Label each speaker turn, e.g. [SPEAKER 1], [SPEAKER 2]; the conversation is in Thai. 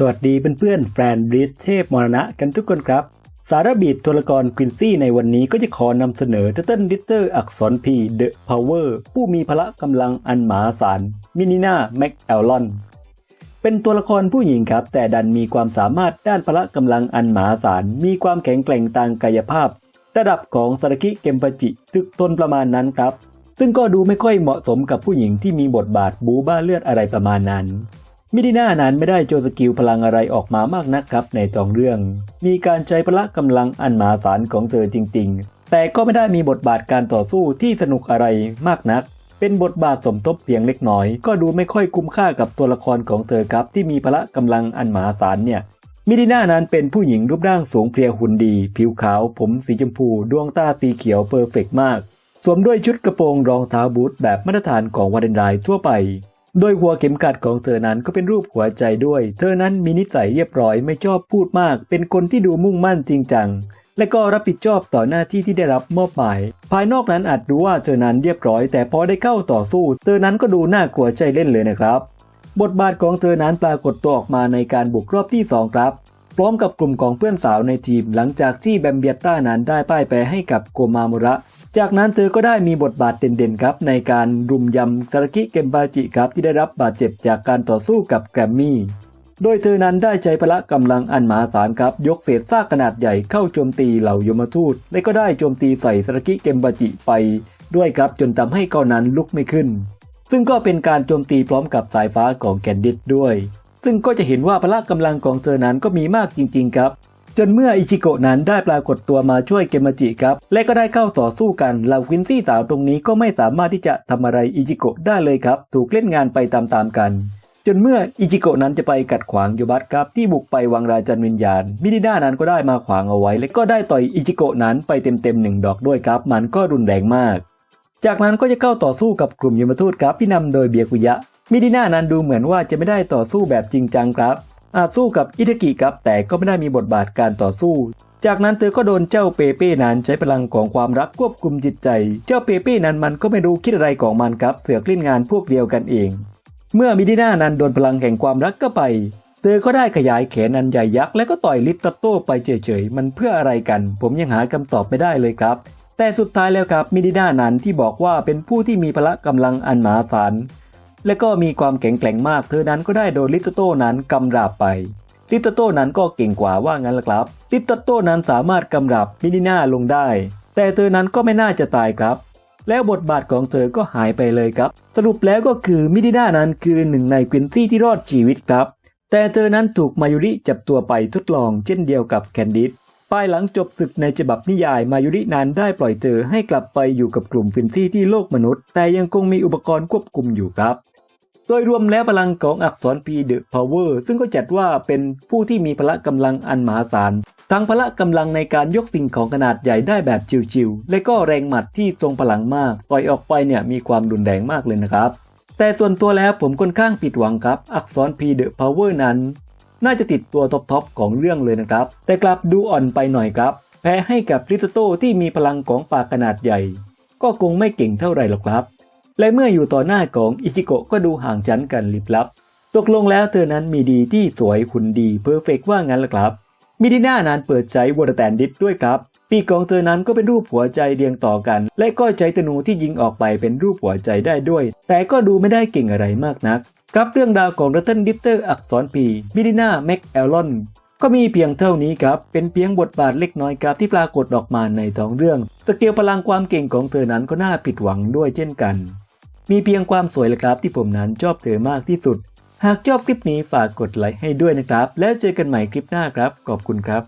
[SPEAKER 1] สวัสดีเพื่อนๆแฟนบริดเทพมรณะกันทุกคนครับ สารบีดตัวละครควินซี่ในวันนี้ก็จะขอนำเสนอเทเทิลดิเตอร์อักษรพีเดอะพาวเวอร์ผู้มีพละกำลังอันมหาศาลมินิน่าแม็กแอลลอนเป็นตัวละครผู้หญิงครับ แต่ดันมีความสามารถด้านพละกำลังอันมหาศาลมีความแข็งแกร่งทางกายภาพ ระดับของสารกิเกมปจิตึกตนประมาณนั้นครับ ซึ่งก็ดูไม่ค่อยเหมาะสมกับผู้หญิงที่มีบทบาทบูบ้าเลือดอะไรประมาณนั้น มิดิน่านั้นไม่ได้โจสกิลพลังอะไรออกมามากนักครับในตองเรื่อง มีการใช้พละกำลังอันมหาศาลของเธอจริง ๆ แต่ก็ไม่ได้มีบทบาทการต่อสู้ที่สนุกอะไรมากนัก เป็นบทบาทสมทบเพียงเล็กน้อย ก็ดูไม่ค่อยคุ้มค่ากับตัวละครของเธอครับที่มีพละกำลังอันมหาศาลเนี่ยมิดิน่านั้นเป็นผู้หญิงรูปร่างสูงเพรียหุ่นดี ผิวขาว ผมสีชมพู ดวงตาสีเขียวเพอร์เฟกต์มาก สวมด้วยชุดกระโปรงรองเท้าบูทแบบมาตรฐานของวาเดนไรทั่วไป โดยหัวเข็มขัดของเธอนั้นก็เป็นรูปหัวใจด้วย เธอนั้นมีนิสัยเรียบร้อยไม่ชอบพูดมาก เป็นคนที่ดูมุ่งมั่นจริงจัง และก็รับผิดชอบต่อหน้าที่ที่ได้รับมอบหมาย ภายนอกนั้นอาจดูว่าเธอนั้นเรียบร้อย แต่พอได้เข้าต่อสู้ เธอนั้นก็ดูน่ากลัวใจเล่นเลยนะครับ บทบาทของเธอนั้นปรากฏตัวออกมาในการบุกรอบที่ 2 ครับ พร้อมกับกลุ่มของเพื่อนสาวในทีม หลังจากที่แบมเบียต้านั้นได้ป้ายแปรให้กับโกมามุระ จากนั้นเธอก็ได้มีบทบาทเด่นๆครับในการรุมยำซารากิเกมบาจิครับที่ได้รับบาดเจ็บจากการต่อสู้กับแกรมมี่ โดยเธอนั้นได้ใช้พละกำลังอันมหาศาลครับ ยกเศษซากขนาดใหญ่เข้าโจมตีเหล่ายมทูต และก็ได้โจมตีใส่ซารากิเกมบาจิไป ด้วยครับจนทำให้เขานั้นลุกไม่ขึ้น ซึ่งก็เป็นการโจมตีพร้อมกับสายฟ้าของแกนดิดด้วยซึ่งก็จะเห็นว่าพละกำลังของเธอนั้นก็มีมากจริง ๆ ครับ จนเมื่ออิชิโกะนั้นได้ปรากฏตัวมาช่วยเกมาจิครับ และก็ได้เข้าต่อสู้กันเหล่าควินซี่สาวตรงนี้ก็ไม่สามารถที่จะทำอะไรอิชิโกะได้เลยครับ ถูกเล่นงานไปตามๆกัน จนเมื่ออิจิโกะนั้นจะไปกัดขวางโยบัตครับ ที่บุกไปวังราจันวิญญาณ มินิด้านั้นก็ได้มาขวางเอาไว้ และก็ได้ต่อยอิจิโกะนั้นไปเต็มๆหนึ่งดอกด้วยครับ มันก็รุนแรงมาก จากนั้นก็จะเข้าต่อสู้กับกลุ่มยมทูตครับที่นำโดยเบียกุยะมิดิน่านั้นดูเหมือนว่าจะไม่ได้ต่อสู้แบบจริงจังครับ อาจสู้กับอิทากิครับแต่ก็ไม่ได้มีบทบาทการต่อสู้ จากนั้นเธอก็โดนเจ้าเปเป้นั้นใช้พลังของความรักควบคุมจิตใจ เจ้าเปเป้นั้นมันก็ไม่รู้คิดอะไรของมันครับ เสือกเล่นงานพวกเดียวกันเอง เมื่อมิดิน่านั้นโดนพลังแห่งความรักก็ไป เธอก็ได้ขยายแขนอันใหญ่ยักษ์และก็ต่อยลิตตัตโต้ไปเฉยๆมันเพื่ออะไรกัน ผมยังหาคำตอบไม่ได้เลยครับแต่สุดท้ายแล้วครับมิดิน่านั้นที่บอกว่าเป็นผู้ที่มีพละกำลังอันมหาศาล และก็มีความแข็งแกร่งมาก เธอนั้นก็ได้โดนลิตโต้นั้นกำราบไป ลิตโต้นั้นก็เก่งกว่าว่างั้นละครับ ลิตโต้นั้นสามารถกำราบมินิน่าลงได้ แต่เธอนั้นก็ไม่น่าจะตายครับ แล้วบทบาทของเธอก็หายไปเลยครับ สรุปแล้วก็คือมิดิน่านั้นคือหนึ่งในควินซี่ที่รอดชีวิตครับ แต่เธอนั้นถูกมายุริจับตัวไปทดลองเช่นเดียวกับแคนดิดภายหลังจบศึกในฉบับนิยายมายุรินั้นได้ปล่อยเธอให้กลับไปอยู่กับกลุ่มฟินซี่ที่โลกมนุษย์ แต่ยังคงมีอุปกรณ์ควบคุมอยู่ครับ โดยรวมแล้วพลังของอักษร P The Power ซึ่งก็จัดว่าเป็นผู้ที่มีพละกำลังอันมหาศาลทั้งพละกำลังในการยกสิ่งของขนาดใหญ่ได้แบบชิวๆ และก็แรงหมัดที่ทรงพลังมาก ต่อยออกไปเนี่ยมีความรุนแรงมากเลยนะครับ แต่ส่วนตัวแล้วผมค่อนข้างผิดหวังครับ อักษร P The Power นั้น น่าจะติดตัวท็อปๆของเรื่องเลยนะครับ แต่กลับดูอ่อนไปหน่อยครับ แพ้ให้กับริตโต้ที่มีพลังของปากขนาดใหญ่ ก็คงไม่เก่งเท่าไหร่หรอกครับ และเมื่ออยู่ต่อหน้าของอิจิโกะก็ดูห่างชั้นกันลิบลับ ตกลงแล้วเธอนั้นมีดีที่สวยหุ่นดีเพอร์เฟกว่างั้นล่ะครับ มิดิน่านั้นเปิดใช้วอร์แตนดิสด้วยครับ ปีกของเธอนั้นก็เป็นรูปหัวใจเรียงต่อกัน และก็ใช้ธนูที่ยิงออกไปเป็นรูปหัวใจได้ด้วย แต่ก็ดูไม่ได้เก่งอะไรมากนัก ครับเรื่องราวของรัตเทนดิเตอร์อักษรพีมิดิน่าแม็กแอลลอนก็มีเพียงเท่านี้ครับ เป็นเพียงบทบาทเล็กน้อยครับที่ปรากฏออกมาในท้องเรื่องสเกลพลังความเก่งของเธอนั้นก็น่าผิดหวังด้วยเช่นกัน มีเพียงความสวยแหละครับที่ผมนั้นชอบเธอมากที่สุด หากชอบคลิปนี้ฝากกดไลค์ให้ด้วยนะครับ แล้วเจอกันใหม่คลิปหน้าครับ ขอบคุณครับ